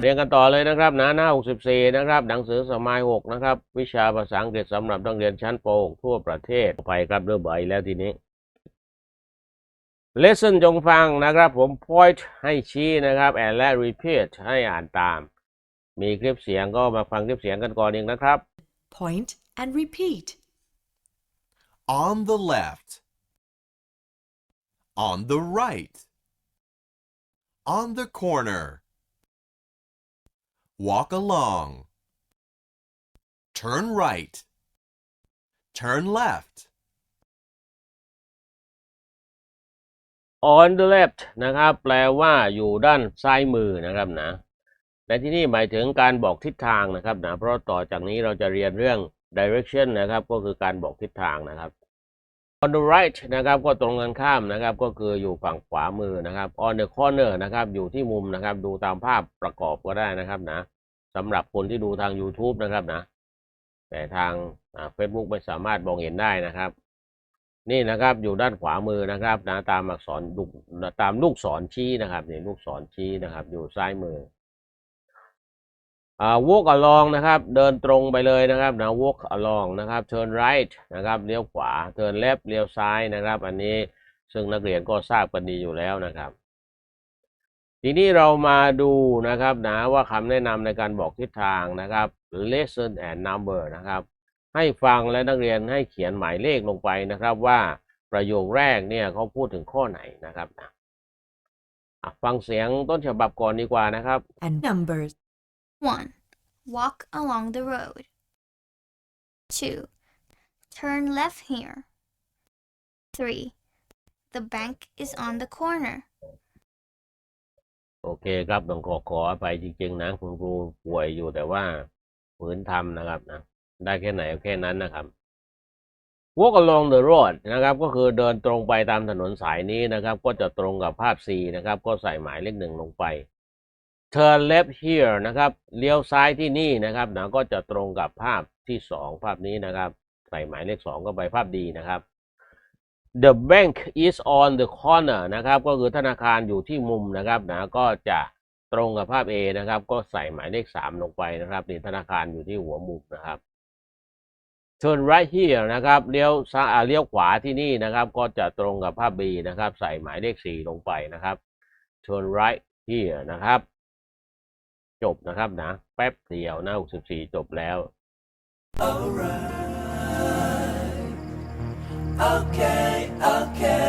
เรียนกันต่อเลยนะครับนะหน้า 64 นะครับหนังสือสมัย 6 นะครับ วิชาภาษาอังกฤษสำหรับนักเรียนชั้นป .6 ทั่วประเทศไปครับเริ่มใบแล้วทีนี้ lesson จงฟังนะครับผม point ให้ชี้นะครับ and และ repeat ให้อ่านตาม มีคลิปเสียงก็มาฟังคลิปเสียงกันก่อนเองนะครับ Point and repeat. On the left. On the right. On the corner. Walk along. Turn right. Turn left. on the left นะครับ แปลว่าอยู่ด้านซ้ายมือนะครับนะในที่นี่หมายถึงการบอกทิศทางนะครับนะเพราะต่อจากนี้เราจะเรียนเรื่อง direction นะครับ ก็คือการบอกทิศทางนะครับ on the right นะครับก็ตรงกันข้ามนะครับก็คืออยู่ฝั่งขวามือนะครับ on the corner นะครับอยู่ที่มุมนะครับดูตามภาพประกอบก็ได้นะครับนะสำหรับคนที่ดูทาง YouTube นะครับนะ แต่ทางเฟซบุ๊กไม่สามารถมองเห็นได้นะครับ นี่นะครับอยู่ด้านขวามือนะครับนะตามอักษรลูกตามลูกศรชี้นะครับนี่ลูกศรชี้นะครับ อยู่ซ้ายมือ อ่า walk along นะครับ เดินตรงไปเลยนะครับนะ walk along นะครับ turn right นะครับเลี้ยวขวา turn left เลี้ยวซ้ายนะครับ อันนี้ซึ่งนักเรียนก็ทราบกันดีอยู่แล้วนะครับ ทีนี้เรามาดูนะครับนะว่าคำแนะนำในการบอกทิศทางนะครับ lesson and number นะครับ ให้ฟังและนักเรียนให้เขียนหมายเลขลงไปนะครับว่าประโยคแรกเนี่ยเขาพูดถึงข้อไหนนะครับนะฟังเสียงต้นฉบับก่อนดีกว่านะครับ And numbers. 1. Walk along the road. 2. Turn left here. 3. The bank is on the corner. โอเคครับต้องขอขออภัยจริง ๆ นะ คุณครูป่วยอยู่แต่ว่าฝืนทำนะครับนะ ได้แค่ไหนแค่นั้นนะครับ walk along the road นะครับ ก็คือเดินตรงไปตามถนนสายนี้นะครับ ก็จะตรงกับภาพ C นะครับ ก็ใส่หมายเลขหนึ่งลงไป turn left here นะครับเลี้ยวซ้ายที่นี่นะครับนะก็จะตรงกับภาพที่สองภาพนี้นะครับใส่หมายเลขสองก็ไปภาพดีนะครับ the bank is on the corner นะครับ ก็คือธนาคารอยู่ที่มุมนะครับนะก็จะตรงกับภาพ A นะครับ ก็ใส่หมายเลขสามลงไปนะครับนี่ธนาคารอยู่ที่หัวมุมนะครับ turn right here นะครับเลี้ยวซ้ายเลี้ยวขวาที่นี่นะครับ ก็จะตรงกับภาพ B นะครับ ใส่หมายเลขสี่ลงไปนะครับ turn right here นะครับ จบนะครับนะ แป๊บเดียวหน้า 64 จบแล้ว Alright. okay, okay.